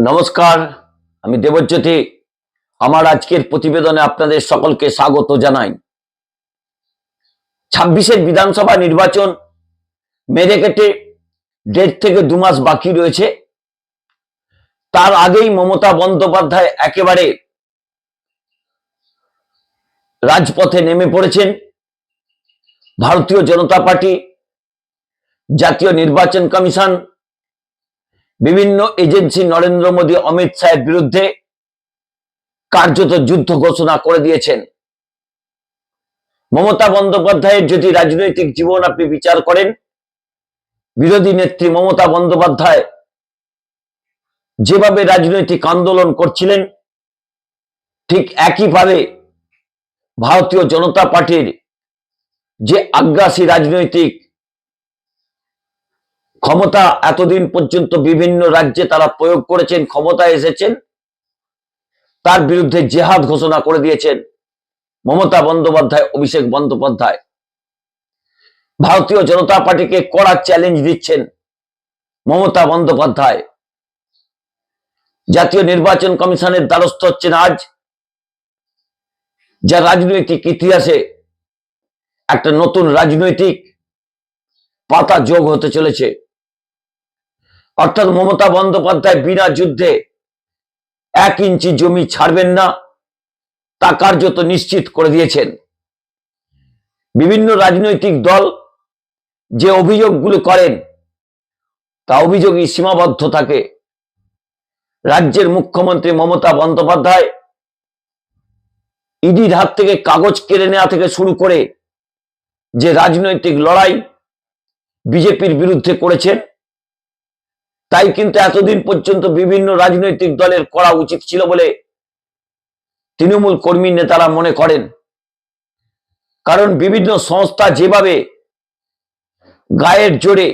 নমস্কার, আমি দেবজ্যোতি। আমার আজকের প্রতিবেদনে আপনাদের সকলকে স্বাগত জানাই। ছাব্বিশের বিধানসভা নির্বাচন মেরে কেটে দেড় থেকে দু মাস বাকি রয়েছে। তার আগেই মমতা বন্দ্যোপাধ্যায় একেবারে রাজপথে নেমে পড়েছেন। ভারতীয় জনতা পার্টি জাতীয় নির্বাচন কমিশন বিভিন্ন এজেন্সি নরেন্দ্র মোদী, অমিত শাহের বিরুদ্ধে কার্যত যুদ্ধ ঘোষণা করে দিয়েছেন। মমতা বন্দ্যোপাধ্যায়ের যদি রাজনৈতিক জীবন আপনি বিচার করেন, বিরোধী নেত্রী মমতা বন্দ্যোপাধ্যায় যেভাবে রাজনৈতিক আন্দোলন করছিলেন, ঠিক একইভাবে ভারতীয় জনতা পার্টির যে আগ্রাসী রাজনৈতিক ক্ষমতা এতদিন পর্যন্ত বিভিন্ন রাজ্যে তারা প্রয়োগ করেছেন, ক্ষমতায় এসেছেন। তার বিরুদ্ধে জেহাদ ঘোষণা করে দিয়েছেন মমতা বন্দ্যোপাধ্যায়, অভিষেক বন্দ্যোপাধ্যায়। ভারতীয় জনতা পার্টিকে কড়া চ্যালেঞ্জ দিচ্ছেন মমতা বন্দ্যোপাধ্যায়। জাতীয় নির্বাচন কমিশনের দ্বারস্থ হচ্ছেন আজ। যা রাজনৈতিক ইতিহাসে একটা নতুন রাজনৈতিক পাতা যোগ হতে চলেছে। অর্থাৎ মমতা বন্দ্যোপাধ্যায় বিনা যুদ্ধে এক ইঞ্চি জমি ছাড়বেন না, তা কার্যত নিশ্চিত করে দিয়েছেন। বিভিন্ন রাজনৈতিক দল যে অভিযোগগুলো করেন, তা অভিযোগই সীমাবদ্ধ থাকে। রাজ্যের মুখ্যমন্ত্রী মমতা বন্দ্যোপাধ্যায় ইডির হাত থেকে কাগজ কেড়ে নেওয়া থেকে শুরু করে যে রাজনৈতিক লড়াই বিজেপির বিরুদ্ধে করেছেন তাই কিন্তু এতদিন পর্যন্ত বিভিন্ন রাজনৈতিক দলের করা উচিত ছিল বলে তৃণমূল কর্মী নেতারা মনে করেন। কারণ বিভিন্ন সংস্থা যেভাবে গায়ের জোরে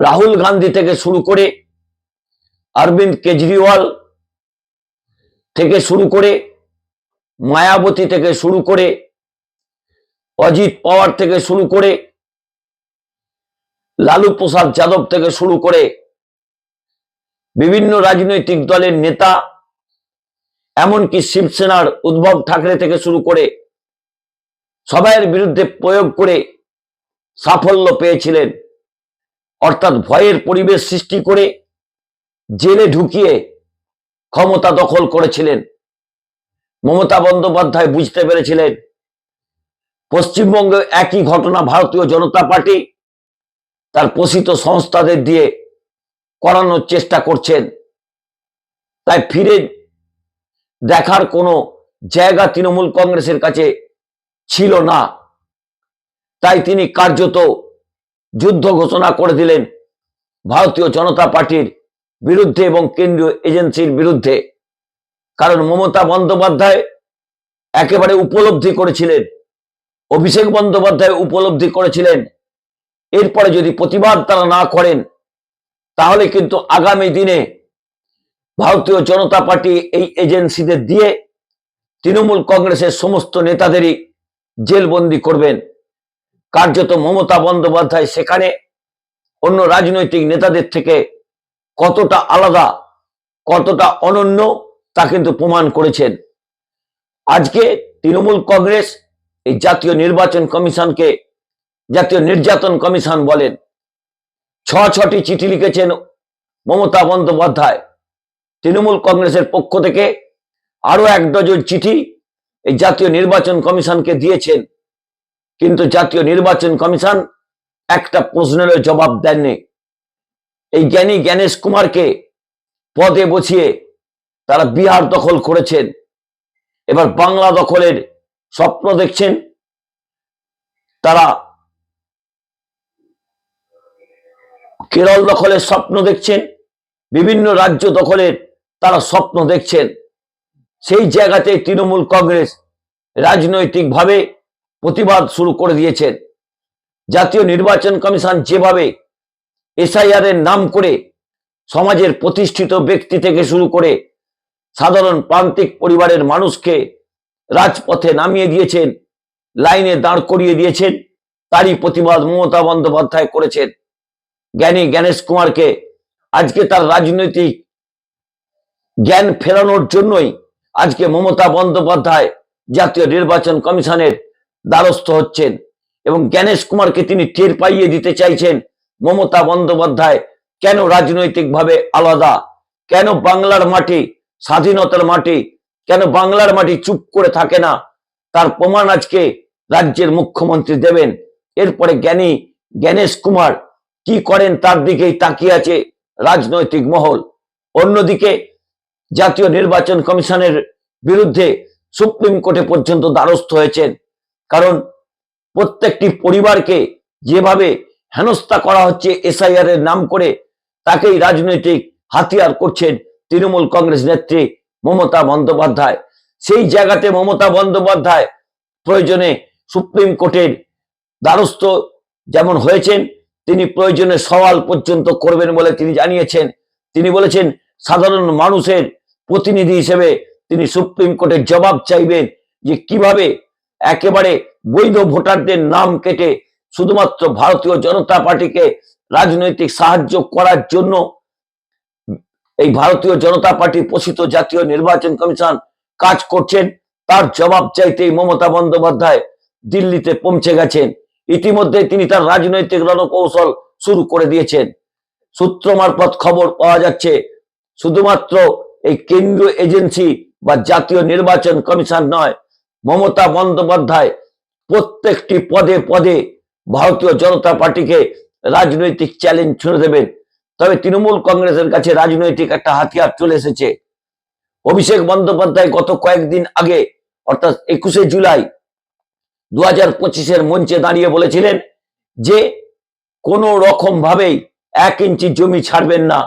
রাহুল গান্ধী থেকে শুরু করে অরবিন্দ কেজরিওয়াল থেকে শুরু করে মায়াবতী থেকে শুরু করে অজিত পাওয়ার থেকে শুরু করে লালু প্রসাদ যাদব থেকে শুরু করে বিভিন্ন রাজনৈতিক দলের নেতা, এমনকি শিবসেনার উদ্ভব ঠাকরে থেকে শুরু করে সবাইয়ের বিরুদ্ধে প্রয়োগ করে সাফল্য পেয়েছিলেন। অর্থাৎ ভয়ের পরিবেশ সৃষ্টি করে জেলে ঢুকিয়ে ক্ষমতা দখল করেছিলেন। মমতা বন্দ্যোপাধ্যায় বুঝতে পেরেছিলেন, পশ্চিমবঙ্গে একই ঘটনা ভারতীয় জনতা পার্টি তার পোষিত সংস্থাদের দিয়ে করানোর চেষ্টা করছেন। তাই ফিরে দেখার কোনো জায়গা তৃণমূল কংগ্রেসের কাছে ছিল না। তাই তিনি কার্যত যুদ্ধ ঘোষণা করে দিলেন ভারতীয় জনতা পার্টির বিরুদ্ধে এবং কেন্দ্রীয় এজেন্সির বিরুদ্ধে। কারণ মমতা বন্দ্যোপাধ্যায় একেবারে উপলব্ধি করেছিলেন। অভিষেক বন্দ্যোপাধ্যায় উপলব্ধি করেছিলেন এরপরে যদি প্রতিবাদ তারা না করেন, তাহলে কিন্তু আগামী দিনে ভারতীয় জনতা পার্টি এই এজেন্সিদের দিয়ে তৃণমূল কংগ্রেসের সমস্ত নেতাদেরই জেলবন্দি করবেন। কার্যত মমতা বন্দ্যোপাধ্যায় সেখানে অন্য রাজনৈতিক নেতাদের থেকে কতটা আলাদা, কতটা অনন্য, তা কিন্তু প্রমাণ করেছেন। আজকে তৃণমূল কংগ্রেস এই জাতীয় নির্বাচন কমিশনকে জাতীয় নির্যাতন কমিশন বলেন ছ ছটি চিঠি লিখেছেন মমতা বন্দ্যোপাধ্যায়। তৃণমূল কংগ্রেসের পক্ষ থেকে আরও এক ডজন চিঠি এই জাতীয় নির্বাচন কমিশনকে দিয়েছেন। কিন্তু জাতীয় নির্বাচন কমিশন একটা প্রশ্নের জবাব দেননি। এই জ্ঞানী জ্ঞানেশ কুমারকে পদে বসিয়ে তারা বিহার দখল করেছেন। এবার বাংলা দখলের স্বপ্ন দেখছেন তারা। কেরল দখলের স্বপ্ন দেখছেন, বিভিন্ন রাজ্য দখলের তারা স্বপ্ন দেখছেন। সেই জায়গাতে তৃণমূল কংগ্রেস রাজনৈতিকভাবে প্রতিবাদ শুরু করে দিয়েছেন। জাতীয় নির্বাচন কমিশন যেভাবে এসআইআর এর নাম করে সমাজের প্রতিষ্ঠিত ব্যক্তি থেকে শুরু করে সাধারণ প্রান্তিক পরিবারের মানুষকে রাজপথে নামিয়ে দিয়েছেন, লাইনে দাঁড় করিয়ে দিয়েছেন, তারই প্রতিবাদ মমতা বন্দ্যোপাধ্যায় করেছেন। জ্ঞানী জ্ঞানেশ কুমারকে আজকে তার রাজনৈতিক জ্ঞান ফেরানোর জন্যই আজকে মমতা বন্দ্যোপাধ্যায় জাতীয় নির্বাচন কমিশনের দ্বারস্থ হচ্ছেন এবং জ্ঞানেশ কুমারকে তিনি টের পাইয়ে দিতে চাইছেন মমতা বন্দ্যোপাধ্যায় কেন রাজনৈতিকভাবে আলাদা? কেন বাংলার মাটি স্বাধীনতার মাটি? কেন বাংলার মাটি চুপ করে থাকে না? তার প্রমাণ আজকে রাজ্যের মুখ্যমন্ত্রী দেবেন। এরপরে জ্ঞানী জ্ঞানেশ কুমার কি করেন? তার দিকেই তাকিয়ে আছে রাজনৈতিক মহল। অন্যদিকে জাতীয় নির্বাচন কমিশনের বিরুদ্ধে সুপ্রিম কোর্টে পর্যন্ত দ্বারস্থ হয়েছেন। কারণ প্রত্যেকটি পরিবারকে যেভাবে হেনস্থা করা হচ্ছে, এসআইআর এর নাম করে তাকেই রাজনৈতিক হাতিয়ার করছেন তৃণমূল কংগ্রেস নেত্রী মমতা বন্দ্যোপাধ্যায়। সেই জায়গাতে মমতা বন্দ্যোপাধ্যায় প্রয়োজনে সুপ্রিম কোর্টের দ্বারস্থ যেমন হয়েছেন তিনি প্রয়োজনে সওয়াল পর্যন্ত করবেন বলে তিনি জানিয়েছেন। তিনি বলেছেন, সাধারণ মানুষের প্রতিনিধি হিসেবে তিনি সুপ্রিম কোর্টের জবাব চাইবেন যে কীভাবে একেবারে বৈধ ভোটারদের নাম কেটে শুধুমাত্র ভারতীয় জনতা পার্টিকে রাজনৈতিক সাহায্য করার জন্য এই ভারতীয় জনতা পার্টি পোষিত জাতীয় নির্বাচন কমিশন কাজ করছেন, তার জবাব চাইতেই মমতা বন্দ্যোপাধ্যায় দিল্লিতে পৌঁছে গেছেন। ইতিমধ্যে তিনি তার রাজনৈতিক রণকৌশল শুরু করে দিয়েছেন। সূত্র মারফত খবর পাওয়া যাচ্ছে, শুধুমাত্র এই কেন্দ্রীয় এজেন্সি বা জাতীয় নির্বাচন কমিশন নয়, মমতা বন্দ্যোপাধ্যায় প্রত্যেকটি পদে পদে ভারতীয় জনতা পার্টিকে রাজনৈতিক চ্যালেঞ্জ ছুঁড়ে দেবেন। তবে তৃণমূল কংগ্রেসের কাছে রাজনৈতিক একটা হাতিয়ার চলে এসেছে। অভিষেক বন্দ্যোপাধ্যায় গত কয়েকদিন আগে, অর্থাৎ একুশে জুলাই দু হাজার পঁচিশের মঞ্চে দাঁড়িয়ে বলেছিলেন যে কোনো রকম ভাবেই এক ইঞ্চি জমি ছাড়বেন না।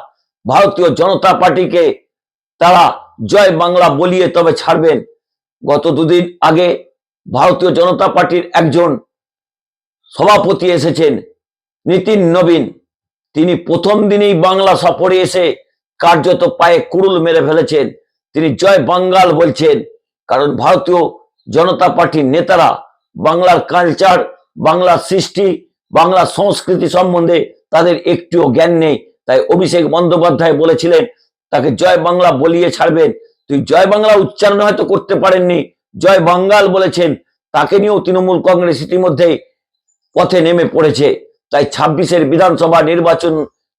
ভারতীয় জনতা পার্টিকে তারা জয় বাংলা বলিয়ে তবে ছাড়বেন। গত দুদিন আগে ভারতীয় জনতা পার্টির একজন সভাপতি এসেছেন, নীতিন নবীন। তিনি প্রথম দিনেই বাংলা সফরে এসে কার্যত পায়ে কুড়ুল মেরে ফেলেছেন। তিনি জয় বাঙ্গাল বলছেন, কারণ ভারতীয় জনতা পার্টির নেতারা বাংলার কালচার বাংলার সৃষ্টি বাংলা সংস্কৃতি সম্বন্ধে তাদের একটিও জ্ঞান নেই। তাই অভিষেক বন্দ্যোপাধ্যায় বলেছিলেন, তাকে জয় বাংলা বলিয়ে ছাড়বেন। তুই জয় বাংলা উচ্চারণ হয়তো করতে পারেননি। জয় বাঙ্গাল বলেছেন, তাকে নিয়েও তৃণমূল কংগ্রেস ইতিমধ্যেই পথে নেমে পড়েছে। তাই ছাব্বিশের বিধানসভা নির্বাচন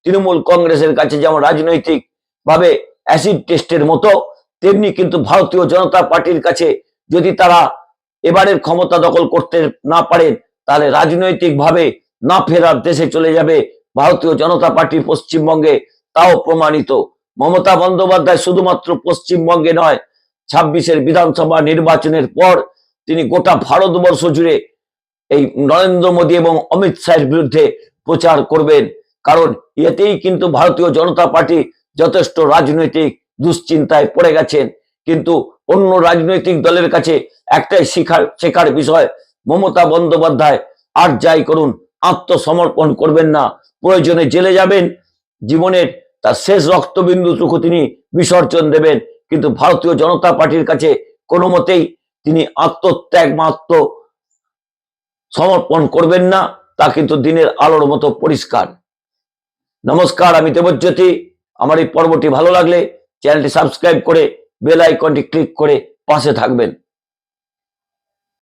তৃণমূল কংগ্রেসের কাছে যেমন রাজনৈতিক ভাবে অ্যাসিড টেস্টের মতো, তেমনি কিন্তু ভারতীয় জনতা পার্টির কাছে যদি তারা এবারের ক্ষমতা দখল করতে না পারেন তাহলে রাজনৈতিক ভাবে না ফেরার দেশে চলে যাবে ভারতীয় জনতা পার্টি পশ্চিমবঙ্গে। তাও প্রমাণিত, মমতা বন্দ্যোপাধ্যায় শুধুমাত্র পশ্চিমবঙ্গে নয়, ছাব্বিশের বিধানসভা নির্বাচনের পর তিনি গোটা ভারতবর্ষ জুড়ে এই নরেন্দ্র মোদী এবং অমিত শাহের বিরুদ্ধে প্রচার করবেন। কারণ এতেই কিন্তু ভারতীয় জনতা পার্টি যথেষ্ট রাজনৈতিক দুশ্চিন্তায় পড়ে গেছেন। কিন্তু অন্য রাজনৈতিক দলের কাছে একটাই শিখার, শেখার বিষয়, মমতা বন্দ্যোপাধ্যায়, আর যাই করুন, আত্মসমর্পণ করবেন না। প্রয়োজনে জেলে যাবেন, জীবনের তার শেষ রক্তবিন্দুটুকু তিনি বিসর্জন দেবেন। কিন্তু ভারতীয় জনতা পার্টির কাছে কোনো মতেই তিনি আত্মত্যাগ আত্ম সমর্পণ করবেন না, তা কিন্তু দিনের আলোর মতো পরিষ্কার। নমস্কার, আমি দেবজ্যোতি। আমার এই পর্বটি ভালো লাগলে চ্যানেলটি সাবস্ক্রাইব করে বেল আইকনটি ক্লিক করে পাশে থাকবেন।